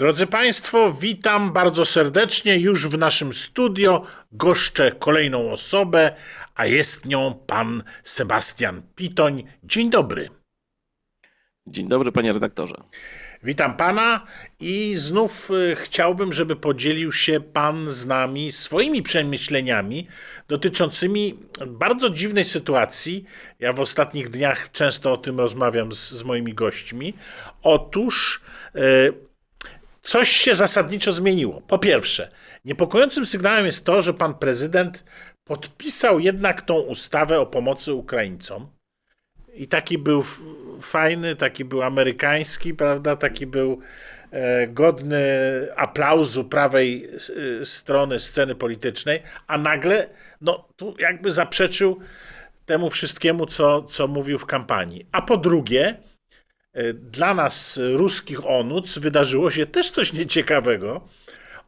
Drodzy Państwo, witam bardzo serdecznie. Już w naszym studio goszczę kolejną osobę, a jest nią pan Sebastian Pitoń. Dzień dobry. Dzień dobry, panie redaktorze. Witam pana i znów y, chciałbym, żeby podzielił się pan z nami swoimi przemyśleniami dotyczącymi bardzo dziwnej sytuacji. Ja w ostatnich dniach często o tym rozmawiam z, z moimi gośćmi. Otóż y, coś się zasadniczo zmieniło. Po pierwsze, niepokojącym sygnałem jest to, że pan prezydent podpisał jednak tą ustawę o pomocy Ukraińcom. I taki był fajny, taki był amerykański, prawda? Taki był e, godny aplauzu prawej y, strony sceny politycznej, a nagle, no, tu jakby zaprzeczył temu wszystkiemu, co, co mówił w kampanii. A po drugie, e, dla nas, ruskich onuc, wydarzyło się też coś nieciekawego.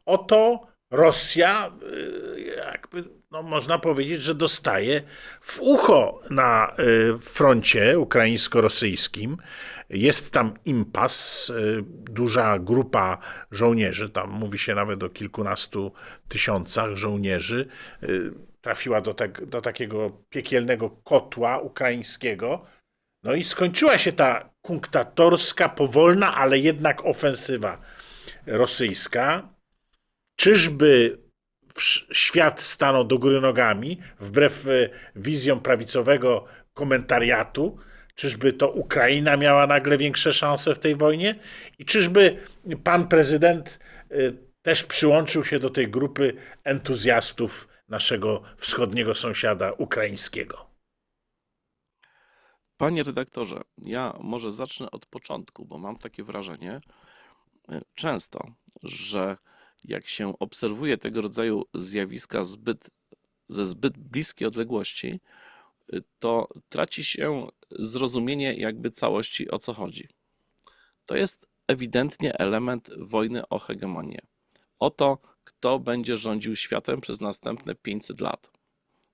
Oto Rosja, y, jakby, no można powiedzieć, że dostaje w ucho na y, froncie ukraińsko-rosyjskim. Jest tam impas, duża grupa żołnierzy, tam mówi się nawet o kilkunastu tysiącach żołnierzy, trafiła do, tak, do takiego piekielnego kotła ukraińskiego. No i skończyła się ta kunktatorska, powolna, ale jednak ofensywa rosyjska. Czyżby świat stanął do góry nogami, wbrew e, wizjom prawicowego komentariatu? Czyżby to Ukraina miała nagle większe szanse w tej wojnie? I czyżby pan prezydent e, też przyłączył się do tej grupy entuzjastów naszego wschodniego sąsiada ukraińskiego? Panie redaktorze, ja może zacznę od początku, bo mam takie wrażenie e, często, że jak się obserwuje tego rodzaju zjawiska zbyt, ze zbyt bliskiej odległości, e, to traci się zrozumienie jakby całości o co chodzi. To jest ewidentnie element wojny o hegemonię. O to, kto będzie rządził światem przez następne 500 lat.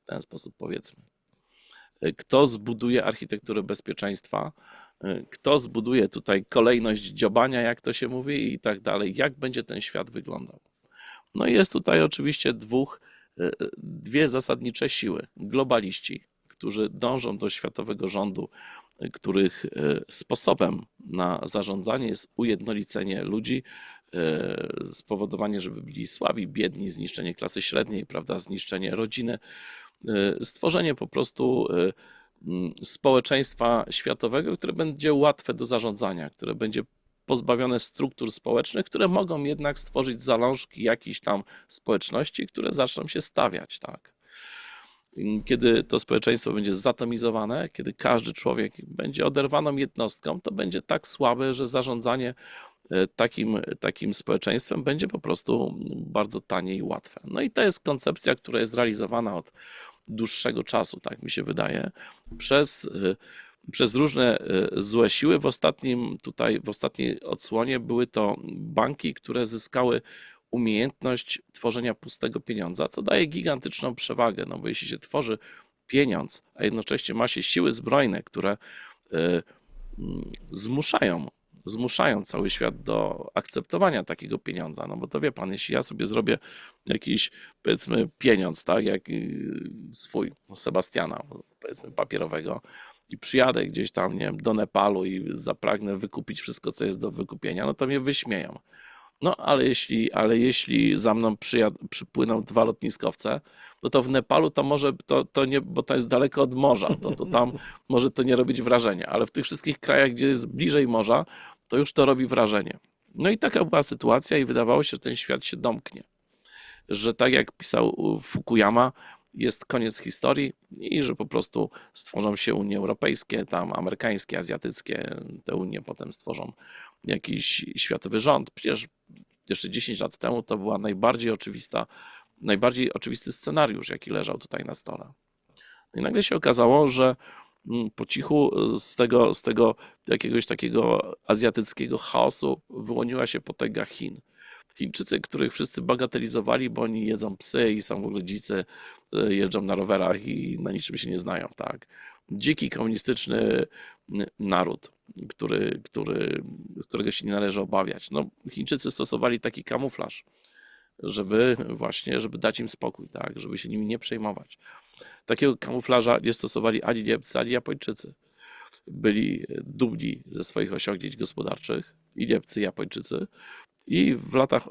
W ten sposób powiedzmy. Kto zbuduje architekturę bezpieczeństwa, y, kto zbuduje tutaj kolejność dziobania, jak to się mówi, i tak dalej, jak będzie ten świat wyglądał. No i jest tutaj oczywiście dwóch, y, y, dwie zasadnicze siły. Globaliści, którzy dążą do światowego rządu, których sposobem na zarządzanie jest ujednolicenie ludzi, spowodowanie, żeby byli słabi, biedni, zniszczenie klasy średniej, prawda, zniszczenie rodziny, stworzenie po prostu y, mm, społeczeństwa światowego, które będzie łatwe do zarządzania, które będzie pozbawione struktur społecznych, które mogą jednak stworzyć zalążki jakiejś tam społeczności, które zaczną się stawiać, tak. Kiedy to społeczeństwo będzie zatomizowane, kiedy każdy człowiek będzie oderwaną jednostką, to będzie tak słabe, że zarządzanie takim, takim społeczeństwem będzie po prostu bardzo tanie i łatwe. No i to jest koncepcja, która jest realizowana od dłuższego czasu, tak mi się wydaje, przez, y, przez różne y, złe siły. W ostatnim tutaj, w ostatniej odsłonie były to banki, które zyskały umiejętność tworzenia pustego pieniądza, co daje gigantyczną przewagę, no bo jeśli się tworzy pieniądz, a jednocześnie ma się siły zbrojne, które zmuszają, zmuszają cały świat do akceptowania takiego pieniądza. No bo to wie pan, jeśli ja sobie zrobię jakiś, powiedzmy, pieniądz, tak, jak y, swój, Sebastiana, powiedzmy, papierowego, i przyjadę gdzieś tam, nie wiem, do Nepalu i zapragnę wykupić wszystko, co jest do wykupienia, no to mnie wyśmieją. No, ale jeśli, ale jeśli za mną przyjad- przypłyną dwa lotniskowce, no to w Nepalu to może, to, to nie, bo to jest daleko od morza, to, to tam może to nie robić wrażenia, ale w tych wszystkich krajach, gdzie jest bliżej morza, to już to robi wrażenie. No i taka była sytuacja i wydawało się, że ten świat się domknie. Że tak jak pisał Fukuyama, jest koniec historii i że po prostu stworzą się Unie Europejskie, tam amerykańskie, azjatyckie, te Unie potem stworzą jakiś światowy rząd. Przecież jeszcze 10 lat temu to była najbardziej oczywista, najbardziej oczywisty scenariusz, jaki leżał tutaj na stole. I nagle się okazało, że mm, po cichu z tego, z tego jakiegoś takiego azjatyckiego chaosu wyłoniła się potęga Chin. Chińczycy, których wszyscy bagatelizowali, bo oni jedzą psy i są w ogóle dzicy, y, jeżdżą na rowerach i na niczym się nie znają, tak. Dziki komunistyczny naród, który, który, z którego się nie należy obawiać. No, Chińczycy stosowali taki kamuflaż, żeby właśnie, żeby dać im spokój, tak, żeby się nimi nie przejmować. Takiego kamuflaża nie stosowali ani Niemcy, ani Japończycy. Byli dumni ze swoich osiągnięć gospodarczych i Niemcy, i Japończycy. I w latach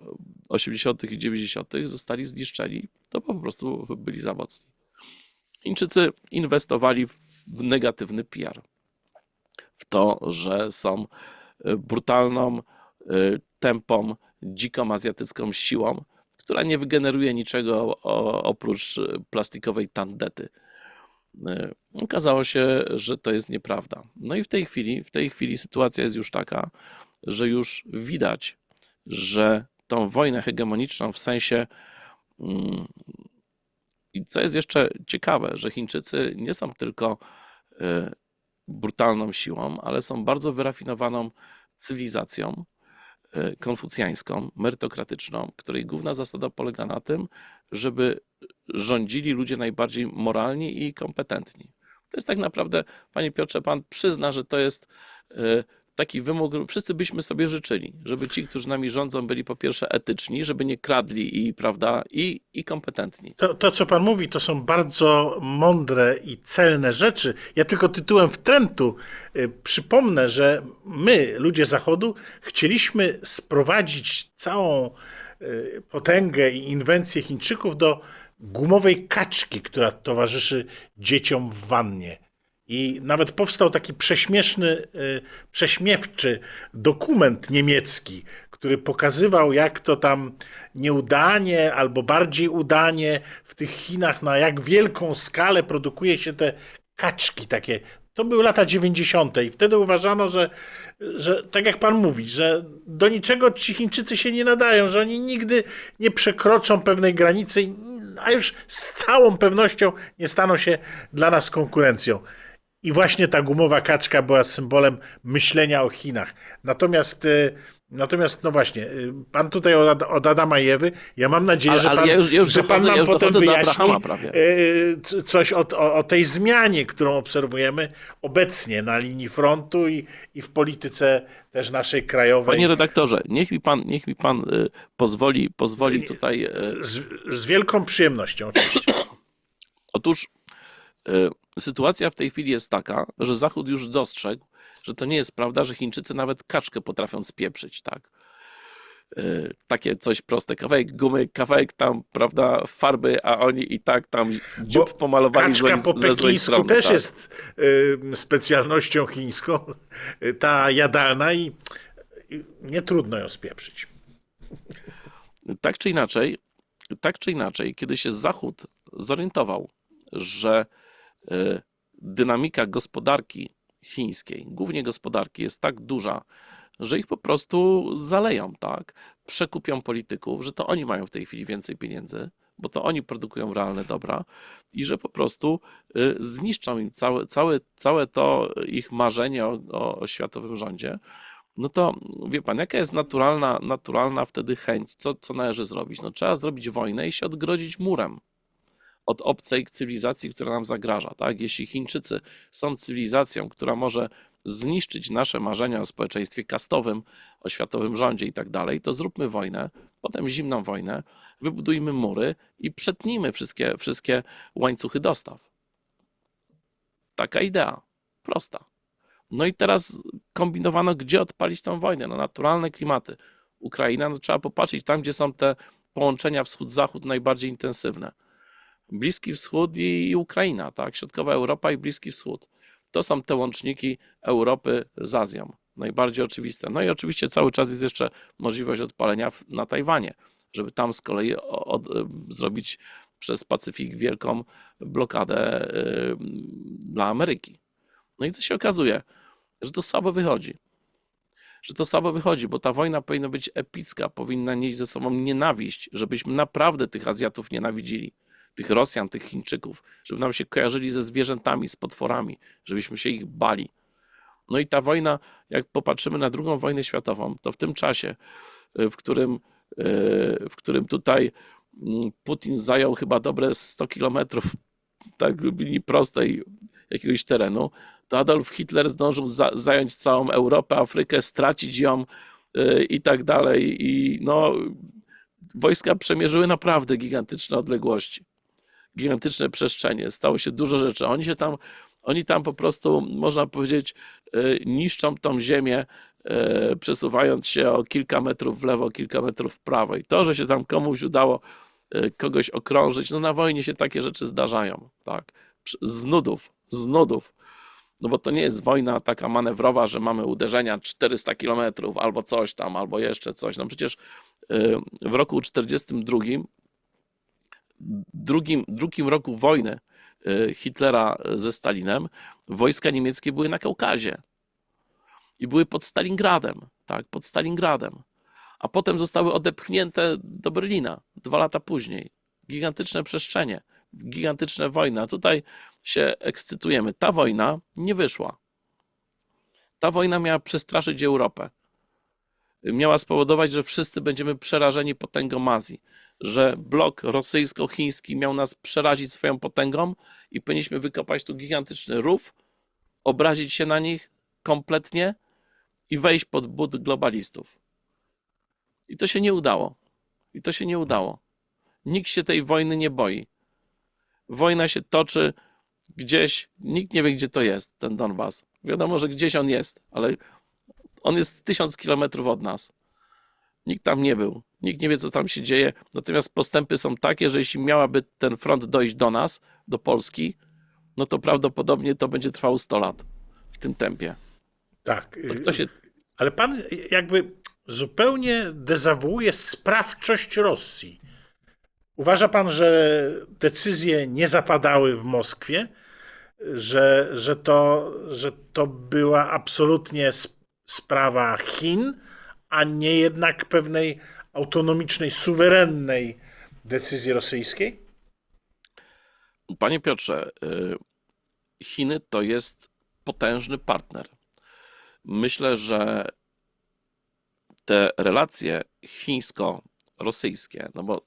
80. i 90. zostali zniszczeni, to po prostu byli za mocni. Chińczycy inwestowali w negatywny PR. W to, że są e, brutalną, e, tępą, dziką azjatycką siłą, która nie wygeneruje niczego oprócz e, plastikowej tandety. Okazało się, że to jest nieprawda. No i w tej chwili, w tej chwili sytuacja jest już taka, że już widać, że tą wojnę hegemoniczną w sensie mm, i co jest jeszcze ciekawe, że Chińczycy nie są tylko e, brutalną siłą, ale są bardzo wyrafinowaną cywilizacją e, konfucjańską, merytokratyczną, której główna zasada polega na tym, żeby rządzili ludzie najbardziej moralni i kompetentni. To jest tak naprawdę, panie Piotrze, pan przyzna, że to jest e, taki wymóg, wszyscy byśmy sobie życzyli, żeby ci, którzy nami rządzą, byli po pierwsze etyczni, żeby nie kradli i, prawda, i, i kompetentni. To, to, co pan mówi, to są bardzo mądre i celne rzeczy. Ja tylko tytułem wtrętu y, przypomnę, że my, ludzie Zachodu, chcieliśmy sprowadzić całą y, potęgę i inwencję Chińczyków do gumowej kaczki, która towarzyszy dzieciom w wannie. I nawet powstał taki prześmieszny, y, prześmiewczy dokument niemiecki, który pokazywał, jak to tam nieudanie albo bardziej udanie w tych Chinach, na jak wielką skalę produkuje się te kaczki takie. To były lata 90. i wtedy uważano, że, że tak jak pan mówi, że do niczego ci Chińczycy się nie nadają, że oni nigdy nie przekroczą pewnej granicy, a już z całą pewnością nie staną się dla nas konkurencją. I właśnie ta gumowa kaczka była symbolem myślenia o Chinach. Natomiast, y, natomiast no właśnie, y, pan tutaj od, od Adama i Ewy, ja mam nadzieję, Ale- że pan, ja już- ja już że pan dochodzę- nam ja potem wyjaśni y, coś o, o, o tej zmianie, którą obserwujemy obecnie na linii frontu i, i w polityce też naszej krajowej. Panie redaktorze, niech mi pan, niech mi pan pozwoli, pozwoli tutaj. Z, z wielką przyjemnością oczywiście. otóż y, sytuacja w tej chwili jest taka, że Zachód już dostrzegł, że to nie jest prawda, że Chińczycy nawet kaczkę potrafią spieprzyć, tak? Y, takie coś proste, kawałek gumy, kawałek tam, prawda, farby, a oni i tak tam dziób pomalowali Kaczka złej, po ze złej strony. też tak. jest y, specjalnością chińską, y, ta jadalna i, i nie trudno ją spieprzyć. tak czy inaczej, tak czy inaczej, kiedy się Zachód zorientował, że dynamika gospodarki chińskiej, głównie gospodarki, jest tak duża, że ich po prostu zaleją, tak? Przekupią polityków, że to oni mają w tej chwili więcej pieniędzy, bo to oni produkują realne dobra i że po prostu y, zniszczą im całe, całe, całe to ich marzenie o, o światowym rządzie, no to wie pan, jaka jest naturalna, naturalna wtedy chęć? Co, co należy zrobić? No trzeba zrobić wojnę i się odgrodzić murem od obcej cywilizacji, która nam zagraża. Tak? Jeśli Chińczycy są cywilizacją, która może zniszczyć nasze marzenia o społeczeństwie kastowym, o światowym rządzie i tak dalej, to zróbmy wojnę, potem zimną wojnę, wybudujmy mury i przetnijmy wszystkie, wszystkie łańcuchy dostaw. Taka idea. Prosta. No i teraz kombinowano, gdzie odpalić tą wojnę. No naturalne klimaty. Ukraina, no trzeba popatrzeć tam, gdzie są te połączenia wschód-zachód najbardziej intensywne. Bliski Wschód i, Ukraina, tak? Środkowa Europa i Bliski Wschód. To są te łączniki Europy z Azją. Najbardziej oczywiste. No i oczywiście cały czas jest jeszcze możliwość odpalenia na Tajwanie, żeby tam z kolei od, y, zrobić przez Pacyfik wielką blokadę y, dla Ameryki. No i co się okazuje? Że to słabo wychodzi. Że to słabo wychodzi, bo ta wojna powinna być epicka, powinna nieść ze sobą nienawiść, żebyśmy naprawdę tych Azjatów nienawidzili, tych Rosjan, tych Chińczyków, żeby nam się kojarzyli ze zwierzętami, z potworami, żebyśmy się ich bali. No i ta wojna, jak popatrzymy na drugą wojnę światową, to w tym czasie, w którym w którym tutaj mm, Putin zajął chyba dobre 100 kilometrów tak linii prostej jakiegoś terenu, to Adolf Hitler zdążył za, zająć całą Europę, Afrykę, stracić ją y, i tak dalej. I no, wojska przemierzyły naprawdę gigantyczne odległości, gigantyczne przestrzenie. Stało się dużo rzeczy. Oni się tam, oni tam po prostu, można powiedzieć, y, niszczą tą ziemię, y, przesuwając się o kilka metrów w lewo, kilka metrów w prawo. I to, że się tam komuś udało y, kogoś okrążyć, no na wojnie się takie rzeczy zdarzają, tak, z nudów, z nudów. No bo to nie jest wojna taka manewrowa, że mamy uderzenia 400 kilometrów albo coś tam, albo jeszcze coś. No przecież w roku 42, drugim, drugim roku wojny y, Hitlera ze Stalinem, wojska niemieckie były na Kaukazie i były pod Stalingradem, tak, pod Stalingradem. A potem zostały odepchnięte do Berlina dwa lata później. Gigantyczne przestrzenie, gigantyczne wojny. A tutaj się ekscytujemy. Ta wojna nie wyszła. Ta wojna miała przestraszyć Europę. Miała spowodować, że wszyscy będziemy przerażeni potęgą Azji, że blok rosyjsko-chiński miał nas przerazić swoją potęgą i powinniśmy wykopać tu gigantyczny rów, obrazić się na nich kompletnie i wejść pod but globalistów. I to się nie udało. I to się nie udało. Nikt się tej wojny nie boi. Wojna się toczy gdzieś, nikt nie wie, gdzie to jest, ten Donbas. Wiadomo, że gdzieś on jest, ale on jest tysiąc kilometrów od nas. Nikt tam nie był. Nikt nie wie, co tam się dzieje. Natomiast postępy są takie, że jeśli miałaby ten front dojść do nas, do Polski, no to prawdopodobnie to będzie trwało 100 lat w tym tempie. Tak. Się Ale pan jakby zupełnie dezawuuje sprawczość Rosji. Uważa pan, że decyzje nie zapadały w Moskwie, że, że, to, że to była absolutnie sp- sprawa Chin, a nie jednak pewnej autonomicznej, suwerennej decyzji rosyjskiej? Panie Piotrze, y, Chiny to jest potężny partner. Myślę, że te relacje chińsko-rosyjskie, no bo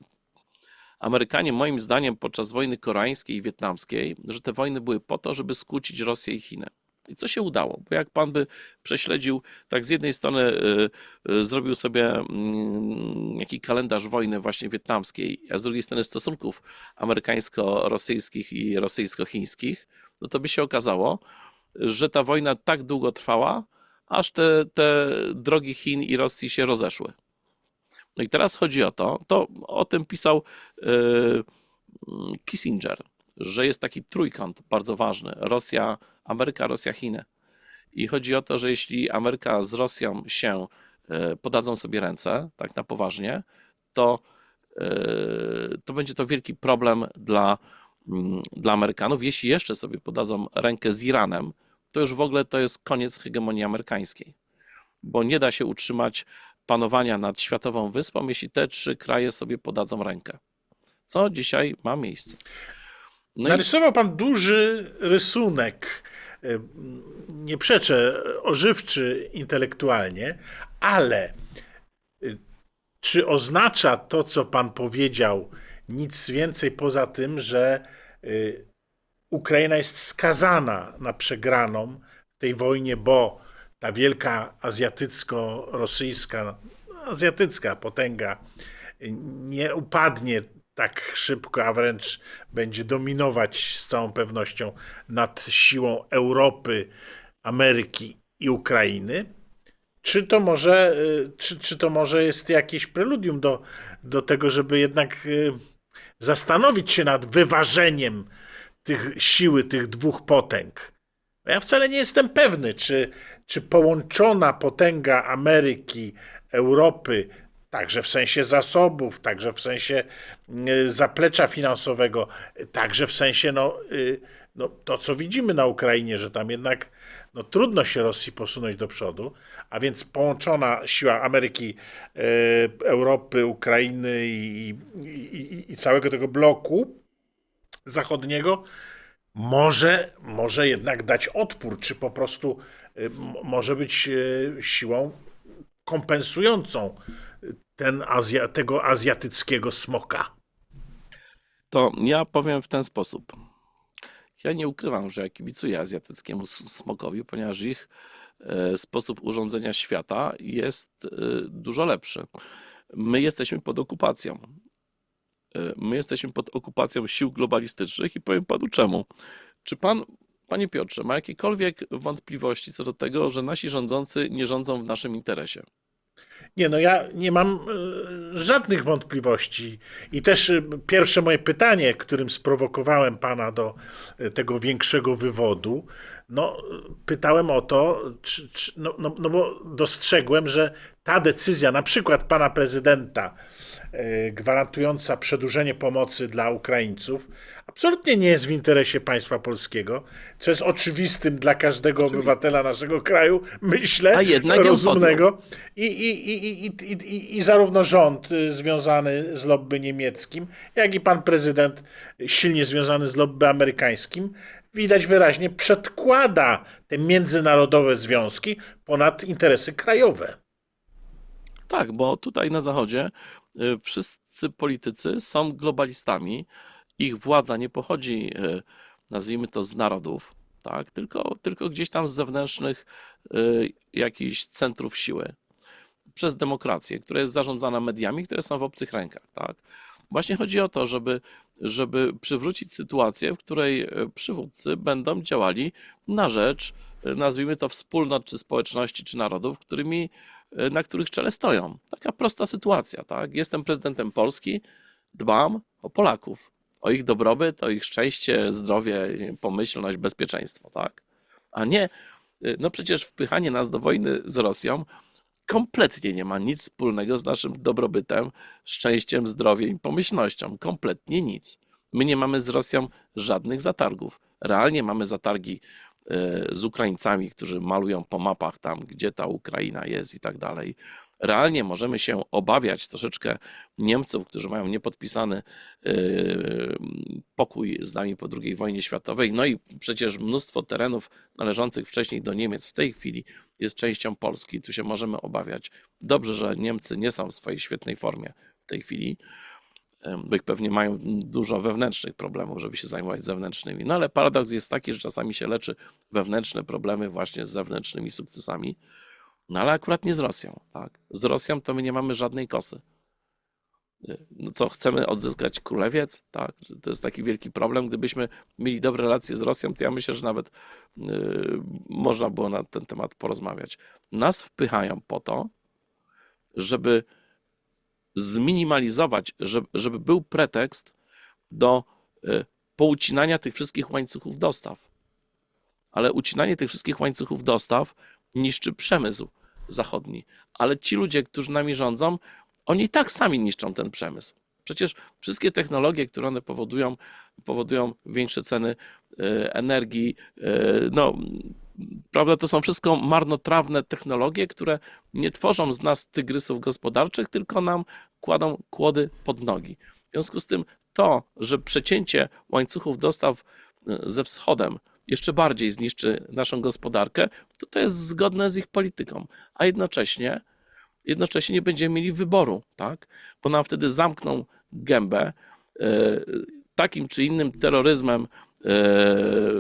Amerykanie, moim zdaniem, podczas wojny koreańskiej i wietnamskiej, że te wojny były po to, żeby skłócić Rosję i Chiny. I co się udało? Bo jak pan by prześledził, tak z jednej strony y, y, zrobił sobie mm, jakiś kalendarz wojny właśnie wietnamskiej, a z drugiej strony stosunków amerykańsko-rosyjskich i rosyjsko-chińskich, no to by się okazało, że ta wojna tak długo trwała, aż te, te drogi Chin i Rosji się rozeszły. No i teraz chodzi o to, to o tym pisał y, mm, Kissinger, że jest taki trójkąt bardzo ważny: Rosja, Ameryka, Rosja, Chiny. I chodzi o to, że jeśli Ameryka z Rosją się y, podadzą sobie ręce, tak na poważnie, to, y, to będzie to wielki problem dla, mm, dla Amerykanów. Jeśli jeszcze sobie podadzą rękę z Iranem, to już w ogóle to jest koniec hegemonii amerykańskiej, bo nie da się utrzymać panowania nad światową wyspą, jeśli te trzy kraje sobie podadzą rękę. Co dzisiaj ma miejsce. No i Narysował pan duży rysunek, nie przeczę, ożywczy intelektualnie, ale y, czy oznacza to, co pan powiedział, nic więcej poza tym, że y, Ukraina jest skazana na przegraną w tej wojnie, bo ta wielka azjatycko-rosyjska, azjatycka potęga nie upadnie tak szybko, a wręcz będzie dominować z całą pewnością nad siłą Europy, Ameryki i Ukrainy. Czy to może, y, czy, czy to może jest jakieś preludium do, do tego, żeby jednak y, zastanowić się nad wyważeniem tych siły tych dwóch potęg? Ja wcale nie jestem pewny, czy, czy połączona potęga Ameryki, Europy, także w sensie zasobów, także w sensie y, zaplecza finansowego, także w sensie no, y, no, to, co widzimy na Ukrainie, że tam jednak no, trudno się Rosji posunąć do przodu, a więc połączona siła Ameryki, y, Europy, Ukrainy i, i, i, całego tego bloku zachodniego może, może jednak dać odpór, czy po prostu może być siłą kompensującą ten Azja, tego azjatyckiego smoka? To ja powiem w ten sposób. Ja nie ukrywam, że kibicuję azjatyckiemu smokowi, ponieważ ich e, sposób urządzenia świata jest e, dużo lepszy. My jesteśmy pod okupacją. E, My jesteśmy pod okupacją sił globalistycznych i powiem panu czemu. Czy pan, panie Piotrze, ma jakiekolwiek wątpliwości co do tego, że nasi rządzący nie rządzą w naszym interesie? Nie, no ja nie mam e, żadnych wątpliwości. I też e, pierwsze moje pytanie, którym sprowokowałem pana do e, tego większego wywodu, no pytałem o to, czy, czy, no, no, no bo dostrzegłem, że ta decyzja, na przykład pana prezydenta, gwarantująca przedłużenie pomocy dla Ukraińców, absolutnie nie jest w interesie państwa polskiego, co jest oczywistym dla każdego obywatela naszego kraju, myślę, A jednak rozumnego. I, i, i, i, i, i, I zarówno rząd y, związany z lobby niemieckim, jak i pan prezydent y, silnie związany z lobby amerykańskim, widać wyraźnie przedkłada te międzynarodowe związki ponad interesy krajowe. Tak, bo tutaj na Zachodzie wszyscy politycy są globalistami. Ich władza nie pochodzi, y, nazwijmy to, z narodów, tak? tylko, tylko gdzieś tam z zewnętrznych y, jakichś centrów siły. Przez demokrację, która jest zarządzana mediami, które są w obcych rękach. Tak? Właśnie chodzi o to, żeby, żeby przywrócić sytuację, w której y, przywódcy będą działali na rzecz, y, nazwijmy to, wspólnot, czy społeczności, czy narodów, którymi y, na których czele stoją. Taka prosta sytuacja, tak? Jestem prezydentem Polski, dbam o Polaków, o ich dobrobyt, o ich szczęście, zdrowie, pomyślność, bezpieczeństwo, tak? A nie, y, no przecież wpychanie nas do wojny z Rosją kompletnie nie ma nic wspólnego z naszym dobrobytem, szczęściem, zdrowiem i pomyślnością. Kompletnie nic. My nie mamy z Rosją żadnych zatargów. Realnie mamy zatargi z Ukraińcami, którzy malują po mapach tam, gdzie ta Ukraina jest i tak dalej. Realnie możemy się obawiać troszeczkę Niemców, którzy mają niepodpisany e, pokój z nami po II wojnie światowej. No i przecież mnóstwo terenów należących wcześniej do Niemiec w tej chwili jest częścią Polski. Tu się możemy obawiać. Dobrze, że Niemcy nie są w swojej świetnej formie w tej chwili ich pewnie mają dużo wewnętrznych problemów, żeby się zajmować zewnętrznymi. No ale paradoks jest taki, że czasami się leczy wewnętrzne problemy właśnie z zewnętrznymi sukcesami. No ale akurat nie z Rosją, tak? Z Rosją to my nie mamy żadnej kosy. Y, No co, chcemy odzyskać królewiec? Tak, to jest taki wielki problem. Gdybyśmy mieli dobre relacje z Rosją, to ja myślę, że nawet y, można było na ten temat porozmawiać. Nas wpychają po to, żeby zminimalizować, żeby, żeby był pretekst do y, poucinania tych wszystkich łańcuchów dostaw. Ale ucinanie tych wszystkich łańcuchów dostaw niszczy przemysł zachodni. Ale ci ludzie, którzy nami rządzą, oni tak sami niszczą ten przemysł. Przecież wszystkie technologie, które one powodują, powodują większe ceny y, energii, y, no, prawda, to są wszystko marnotrawne technologie, które nie tworzą z nas tygrysów gospodarczych, tylko nam kładą kłody pod nogi. W związku z tym to, że przecięcie łańcuchów dostaw y, ze wschodem jeszcze bardziej zniszczy naszą gospodarkę, to to jest zgodne z ich polityką. A jednocześnie, jednocześnie nie będziemy mieli wyboru, tak? Bo nam wtedy zamkną gębę y, takim czy innym terroryzmem y,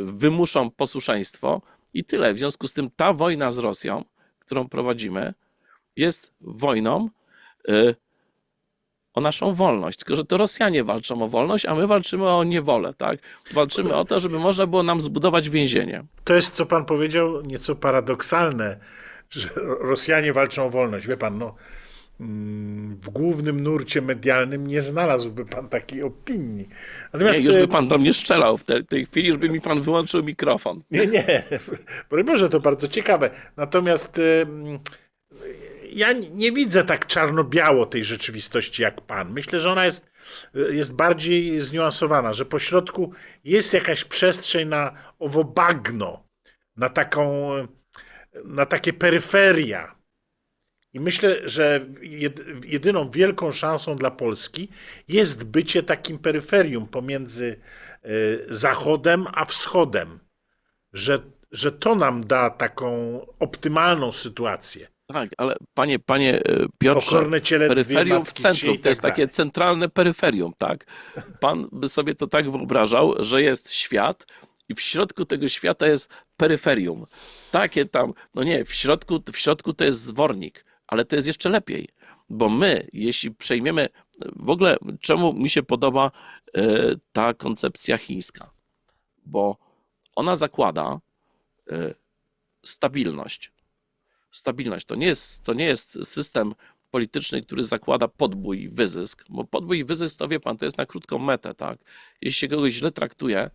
wymuszą posłuszeństwo i tyle. W związku z tym ta wojna z Rosją, którą prowadzimy, jest wojną y, o naszą wolność. Tylko, że to Rosjanie walczą o wolność, a my walczymy o niewolę, tak? Walczymy o to, żeby można było nam zbudować więzienie. To jest, co pan powiedział, nieco paradoksalne, że Rosjanie walczą o wolność. Wie pan, no, w głównym nurcie medialnym nie znalazłby pan takiej opinii. Nie, Natomiast już e, by pan do mnie strzelał w te- tej chwili, już by mi pan wyłączył mikrofon. Nie, nie. Broń Boże, to bardzo ciekawe. Natomiast mm, ja nie- nie widzę tak czarno-biało tej rzeczywistości jak pan. Myślę, że ona jest, y, jest bardziej zniuansowana, że po środku jest jakaś przestrzeń na owo bagno, na taką, na takie peryferia. I myślę, że jed- jedyną wielką szansą dla Polski jest bycie takim peryferium pomiędzy y, Zachodem a Wschodem że, że to nam da taką optymalną sytuację. Tak, ale panie, panie e, Piotrze, peryferium w centrum, i to jest tak takie dalej. centralne peryferium, tak? Pan by sobie to tak wyobrażał, że jest świat i w środku tego świata jest peryferium. Takie tam, no nie, w środku, w środku to jest zwornik, ale to jest jeszcze lepiej, bo my, jeśli przejmiemy, w ogóle czemu mi się podoba e, ta koncepcja chińska? Bo ona zakłada e, stabilność. Stabilność to nie jest, to nie jest system polityczny, który zakłada podbój i wyzysk, bo podbój i wyzysk, to wie pan, to jest na krótką metę, tak? Jeśli się kogoś źle traktuje,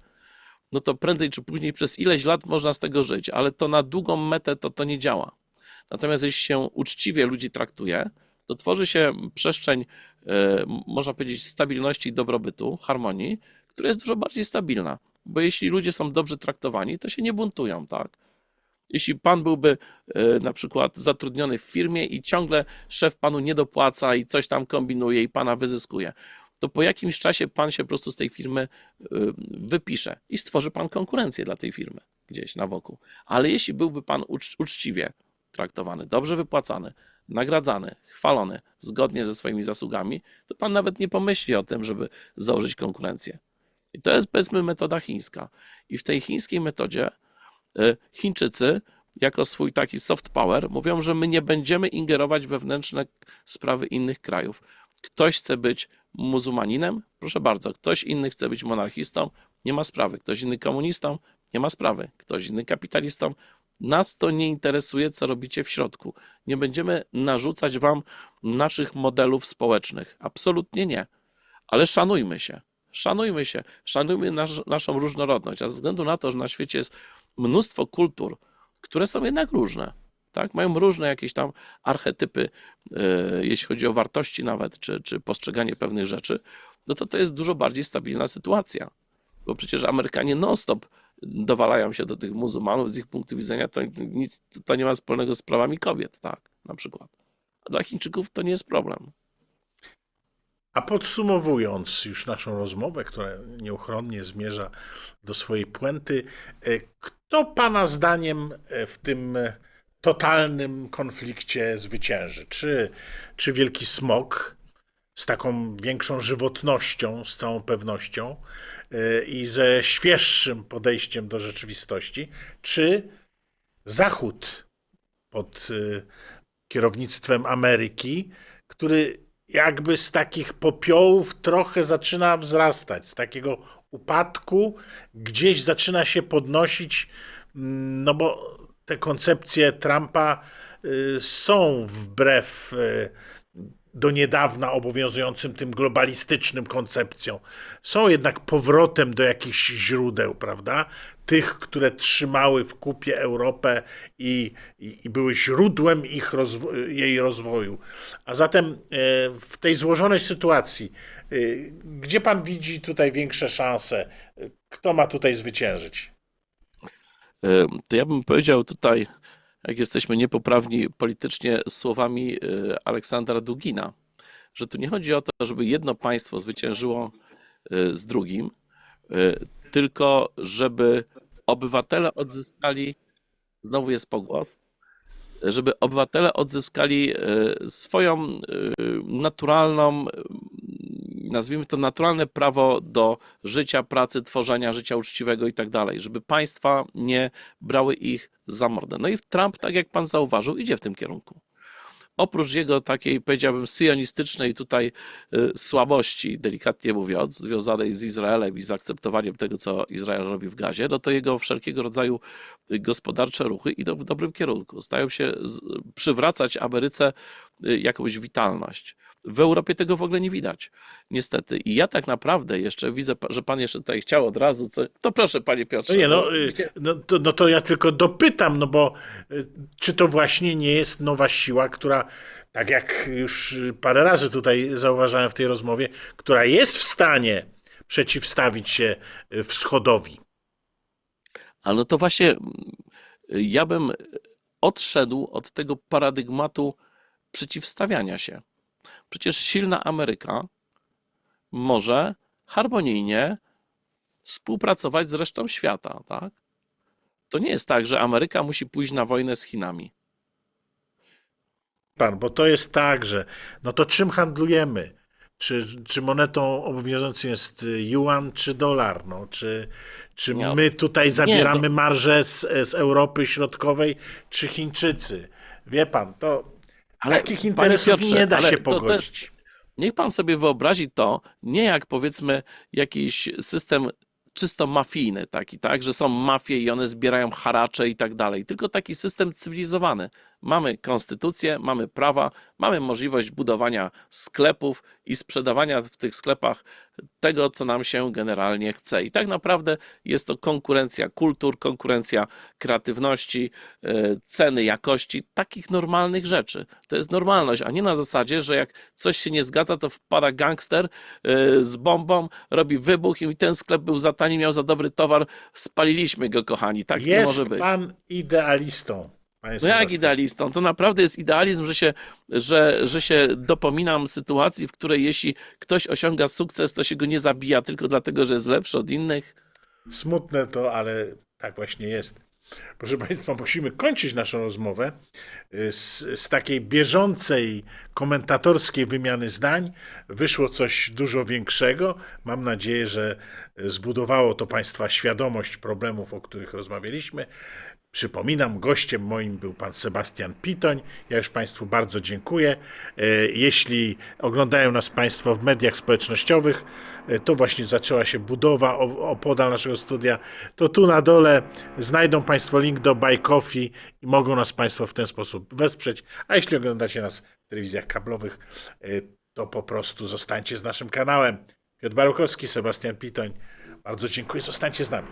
no to prędzej czy później przez ileś lat można z tego żyć, ale to na długą metę to, to nie działa. Natomiast jeśli się uczciwie ludzi traktuje, to tworzy się przestrzeń, e, można powiedzieć, stabilności i dobrobytu, harmonii, która jest dużo bardziej stabilna. Bo jeśli ludzie są dobrze traktowani, to się nie buntują, tak? Jeśli pan byłby e, na przykład zatrudniony w firmie i ciągle szef panu nie dopłaca i coś tam kombinuje i pana wyzyskuje, to po jakimś czasie pan się po prostu z tej firmy e, wypisze i stworzy pan konkurencję dla tej firmy gdzieś na wokół. Ale jeśli byłby pan ucz, uczciwie traktowany, dobrze wypłacany, nagradzany, chwalony, zgodnie ze swoimi zasługami, to pan nawet nie pomyśli o tym, żeby założyć konkurencję. I to jest powiedzmy metoda chińska. I w tej chińskiej metodzie e, Chińczycy jako swój taki soft power mówią, że my nie będziemy ingerować wewnętrzne sprawy innych krajów. Ktoś chce być muzułmaninem? Proszę bardzo. Ktoś inny chce być monarchistą? Nie ma sprawy. Ktoś inny komunistą? Nie ma sprawy. Ktoś inny kapitalistą? Nas to nie interesuje, co robicie w środku. Nie będziemy narzucać wam naszych modelów społecznych. Absolutnie nie. Ale szanujmy się. Szanujmy się. Szanujmy nasz, naszą różnorodność. A ze względu na to, że na świecie jest mnóstwo kultur, które są jednak różne. Tak? Mają różne jakieś tam archetypy, e, jeśli chodzi o wartości nawet, czy, czy postrzeganie pewnych rzeczy, no to to jest dużo bardziej stabilna sytuacja. Bo przecież Amerykanie non-stop dowalają się do tych muzułmanów, z ich punktu widzenia to nic to nie ma wspólnego z prawami kobiet, tak, na przykład. A dla Chińczyków to nie jest problem. A podsumowując już naszą rozmowę, która nieuchronnie zmierza do swojej puenty, e, kto Pana zdaniem e, w tym e, totalnym konflikcie zwycięży? Czy, czy Wielki Smok z taką większą żywotnością, z całą pewnością e, i ze świeższym podejściem do rzeczywistości, czy Zachód pod e, kierownictwem Ameryki, który jakby z takich popiołów trochę zaczyna wzrastać, z takiego upadku gdzieś zaczyna się podnosić, mm, no bo te koncepcje Trumpa y, są wbrew y, do niedawna obowiązującym tym globalistycznym koncepcjom. Są jednak powrotem do jakichś źródeł, prawda? Tych, które trzymały w kupie Europę i, i, i były źródłem ich rozwo- jej rozwoju. A zatem e, w tej złożonej sytuacji, e, gdzie pan widzi tutaj większe szanse? Kto ma tutaj zwyciężyć? E, To ja bym powiedział tutaj, jak jesteśmy niepoprawni politycznie, słowami e, Aleksandra Dugina, że tu nie chodzi o to, żeby jedno państwo zwyciężyło e, z drugim, e, tylko żeby obywatele odzyskali, znowu jest pogłos, żeby obywatele odzyskali swoją naturalną, nazwijmy to naturalne prawo do życia, pracy, tworzenia życia uczciwego i tak dalej, żeby państwa nie brały ich za mordę. No i Trump, tak jak pan zauważył, idzie w tym kierunku. Oprócz jego takiej, powiedziałbym, syjonistycznej tutaj y, słabości, delikatnie mówiąc, związanej z Izraelem i z akceptowaniem tego, co Izrael robi w Gazie, no to jego wszelkiego rodzaju y, gospodarcze ruchy idą w dobrym kierunku. Stają się przywracać Ameryce y, jakąś witalność. W Europie tego w ogóle nie widać, niestety. I ja tak naprawdę jeszcze widzę, że pan jeszcze tutaj chciał od razu, co... to proszę, panie Piotrze. No nie, no, y, no, to, no to ja tylko dopytam, no bo y, czy to właśnie nie jest nowa siła, która, tak jak już parę razy tutaj zauważałem w tej rozmowie, która jest w stanie przeciwstawić się y, wschodowi? Ale no to właśnie mm, ja bym odszedł od tego paradygmatu przeciwstawiania się. Przecież silna Ameryka może harmonijnie współpracować z resztą świata, tak? To nie jest tak, że Ameryka musi pójść na wojnę z Chinami. pan, bo to jest tak, że no to czym handlujemy? Czy, czy monetą obowiązującą jest yuan czy dolar? No, czy czy Nie, my tutaj zabieramy to- marżę z, z Europy Środkowej, czy Chińczycy? Wie pan, to Ale, takich interesów Piotrze, nie da się to jest- pogodzić. Niech pan sobie wyobrazi to nie jak powiedzmy jakiś system czysto mafijny taki, tak, że są mafie i one zbierają haracze i tak dalej, tylko taki system cywilizowany. Mamy konstytucję, mamy prawa, mamy możliwość budowania sklepów i sprzedawania w tych sklepach tego, co nam się generalnie chce. I tak naprawdę jest to konkurencja kultur, konkurencja kreatywności, e, ceny, jakości, takich normalnych rzeczy. To jest normalność, a nie na zasadzie, że jak coś się nie zgadza, to wpada gangster e, z bombą, robi wybuch i ten sklep był za tani, miał za dobry towar, spaliliśmy go, kochani. Tak nie Jest może być. pan idealistą. No jak idealistą? To naprawdę jest idealizm, że się, że, że się dopominam sytuacji, w której jeśli ktoś osiąga sukces, to się go nie zabija tylko dlatego, że jest lepszy od innych. Smutne to, ale tak właśnie jest. Proszę Państwa, musimy kończyć naszą rozmowę y, z, z takiej bieżącej, komentatorskiej wymiany zdań. Wyszło coś dużo większego. Mam nadzieję, że zbudowało to Państwa świadomość problemów, o których rozmawialiśmy. Przypominam, gościem moim był pan Sebastian Pitoń. Ja już Państwu bardzo dziękuję. E, Jeśli oglądają nas Państwo w mediach społecznościowych, e, to właśnie zaczęła się budowa opodal naszego studia, to tu na dole znajdą Państwo link do Buy Coffee i mogą nas Państwo w ten sposób wesprzeć. A jeśli oglądacie nas w telewizjach kablowych, e, to po prostu zostańcie z naszym kanałem. Piotr Barukowski, Sebastian Pitoń. Bardzo dziękuję, zostańcie z nami.